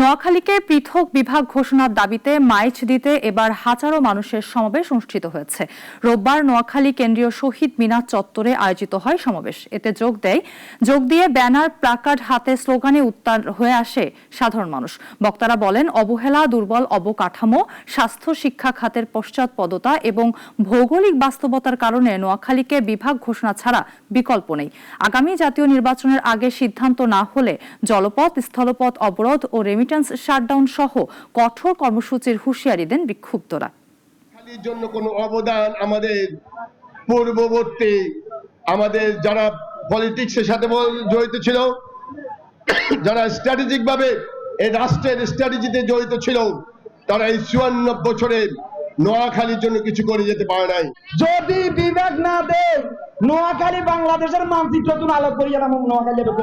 নোয়াখালীকে পৃথক বিভাগ ঘোষণার দাবিতে মাইচ দিতে এবার হাজারো মানুষের সমাবেশ অনুষ্ঠিত হয়েছে। রোববার নোয়াখালী কেন্দ্রীয় শহীদ মিনার চত্বরে আয়োজিত হয় সমাবেশ। এতে যোগ দেয়, যোগ দিয়ে ব্যানার প্লাকার্ড হাতে স্লোগানে উত্তার হয়ে আসে সাধারণ মানুষ। বক্তারা বলেন, অবহেলা, দুর্বল অবকাঠামো, স্বাস্থ্য, শিক্ষা খাতের পশ্চাৎপদতা এবং ভৌগোলিক বাস্তবতার কারণে নোয়াখালীকে বিভাগ ঘোষণা ছাড়া বিকল্প নেই। আগামী জাতীয় নির্বাচনের আগে সিদ্ধান্ত না হলে জলপথ, স্থলপথ অবরোধ ও রেমিটেন্স শাটডাউন সহ কঠোর কর্মসূচির হুঁশিয়ারি দেন বিক্ষুব্ধরা। খালির জন্য কোনো অবদান আমাদের পূর্ববর্তী আমাদের যারা পলিটিক্সের সাথে জড়িত ছিল যারা স্ট্র্যাটেজিক ভাবে এই রাষ্ট্রের স্ট্র্যাটেজিতে জড়িত ছিল তারা এই চুয়ান্ন বছরে নোয়াখালীর জন্য কিছু করে যেতে পারে নাই। যদি বিবেক না দেয় নোয়াখালী বাংলাদেশের মানচিত্র তুমি আলোক করিয়া নাম নোয়াখালী এটা